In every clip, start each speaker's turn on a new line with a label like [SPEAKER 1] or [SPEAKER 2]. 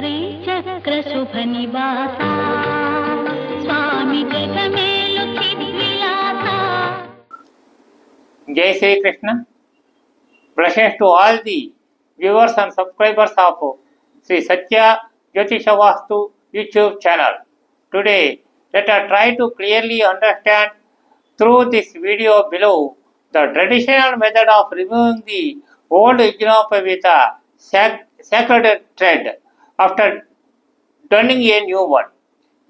[SPEAKER 1] श्रीचक्रशुभनिवासा स्वामी
[SPEAKER 2] जय Shri Krishna blessings to all the viewers and subscribers of Shri Satya Jyotish Vastu YouTube channel today let us try to clearly understand through this video below the traditional method of removing the old Ignopavita sac- sacred thread after turning a new one.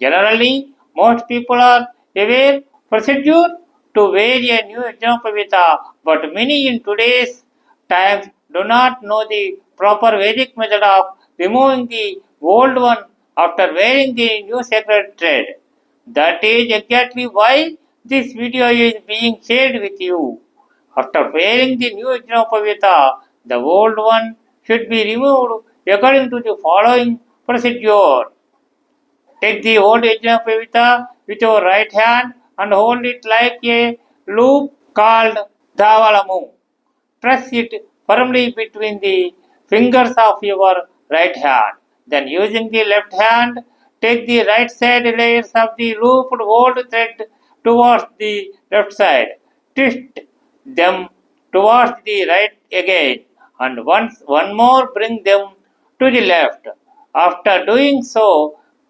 [SPEAKER 2] Generally, most people are aware procedure to wear a new Ijnopavita, but many in today's times do not know the proper Vedic method of removing the old one after wearing the new sacred thread. That is exactly why this video is being shared with you. After wearing the new Ijnopavita, the old one should be removed according to the following procedure. Take the old Yajnapavita uh, with your right hand and hold it like a loop called Davalamu. Press it firmly between the fingers of your right hand. Then using the left hand, take the right side layers of the looped old thread towards the left side. Twist them towards the right again and once one more bring them to the left. After doing so,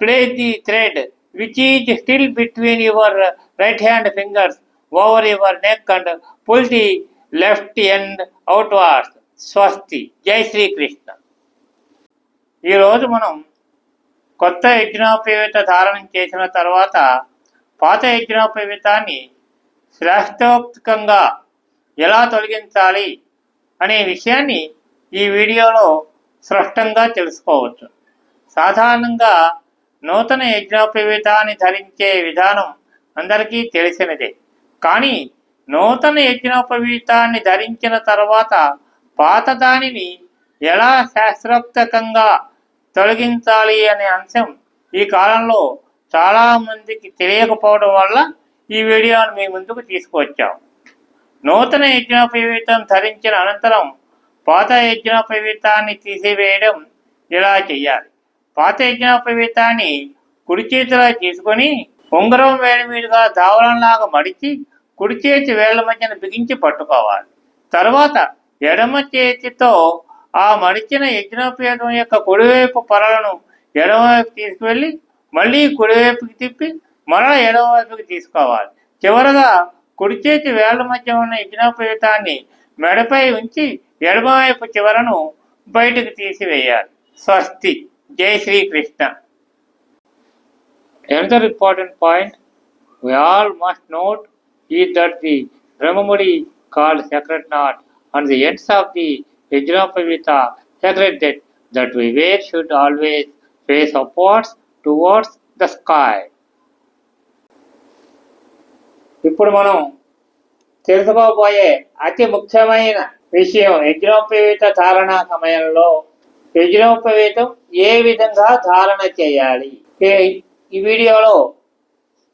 [SPEAKER 2] place the thread which is still between your right hand fingers over your neck and pull the left end outwards. స్వస్తి జై శ్రీకృష్ణ ఈరోజు మనం కొత్త యజ్ఞోపేవిత ధారణం చేసిన తర్వాత పాత యజ్ఞోపేవితాన్ని శ్రేష్టోక్తికంగా ఎలా తొలగించాలి అనే విషయాన్ని ఈ వీడియోలో స్పష్టంగా తెలుసుకోవచ్చు. సాధారణంగా నూతన యజ్ఞోపవీతాన్ని ధరించే విధానం అందరికీ తెలిసినదే. కానీ నూతన యజ్ఞోపవీతాన్ని ధరించిన తర్వాత పాత దానిని ఎలా శాస్త్రోక్తకంగా తొలగించాలి అనే అంశం ఈ కాలంలో చాలా మందికి తెలియకపోవడం వల్ల ఈ వీడియోను మీ ముందుకు తీసుకువచ్చాం. నూతన యజ్ఞోపవీతం ధరించిన అనంతరం పాత యజ్ఞోపవీతాన్ని తీసివేయడం ఇలా చేయాలి? పాత యజ్ఞోపవీతాన్ని కుడి చేతిలో తీసుకొని ఉంగరం వేడి మీదుగా దావలంలాగా మడిచి కుడి చేతి వేళ్ళ మధ్యన బిగించి పట్టుకోవాలి. తర్వాత ఎడమ చేతితో ఆ మడిచిన యజ్ఞోపేతం యొక్క కుడివైపు పొరలను ఎడమవైపు తీసుకువెళ్ళి మళ్ళీ కుడివైపుకి తిప్పి మరల ఎడమవైపుకి తీసుకోవాలి. చివరగా కుడి చేతి వేళ్ళ మధ్య ఉన్న యజ్ఞోపేతాన్ని మెడపై ఉంచి ఎడమవైపు చివరను బయటకు తీసివేయాలి. స్వస్తి. జై Srikrishna. Another important point we all must note ఈ that the brahmamudi called sacred knot and the ends of the yajnopavita sacred debt that we wear should always face upwards towards the sky ఇప్పుడు మనం తెలుసుకోబోయే అతి ముఖ్యమైన విషయం యజ్ఞోపవీత ధారణ సమయంలో యజ్ఞోపవీతం ఏ విధంగా ధారణ చేయాలి? ఈ- వీడియోలో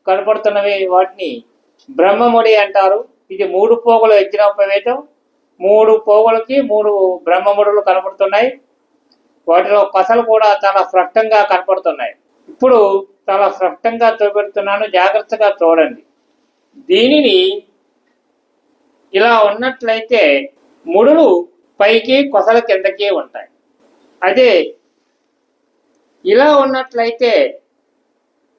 [SPEAKER 2] కనపడుతున్నవి వాటిని బ్రహ్మముడి అంటారు. ఇది మూడు పోగుల యజ్ఞోపవీతం. మూడు పోగులకి మూడు బ్రహ్మముడులు కనపడుతున్నాయి. వాటిలో కథలు కూడా చాలా స్పష్టంగా కనపడుతున్నాయి. ఇప్పుడు చాలా స్పష్టంగా చూపెడుతున్నాను. జాగ్రత్తగా చూడండి. దీనిని ఇలా ఉన్నట్లయితే ముడులు పైకి కొసల కిందకి ఉంటాయి. అదే ఇలా ఉన్నట్లయితే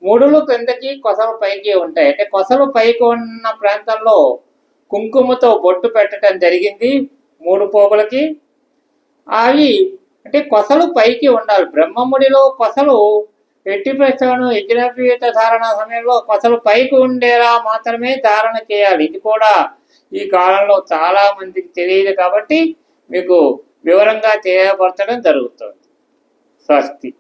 [SPEAKER 2] ముడులు కిందకి కొసలు పైకి ఉంటాయి. అంటే కొసలు పైకి ఉన్న ప్రాంతంలో కుంకుమతో బొట్టు పెట్టడం జరిగింది మూడు పోగులకి. అవి అంటే కొసలు పైకి ఉండాలి. బ్రహ్మముడిలో కొసలు ఎట్టి ప్రశ్నను యజ్ఞపీత ధారణ సమయంలో కొసలు పైకి ఉండేలా మాత్రమే ధారణ చేయాలి. ఇది కూడా ఈ కాలంలో చాలా మందికి తెలియదు కాబట్టి మీకు వివరంగా తెలియపరచడం జరుగుతుంది. స్వస్తి.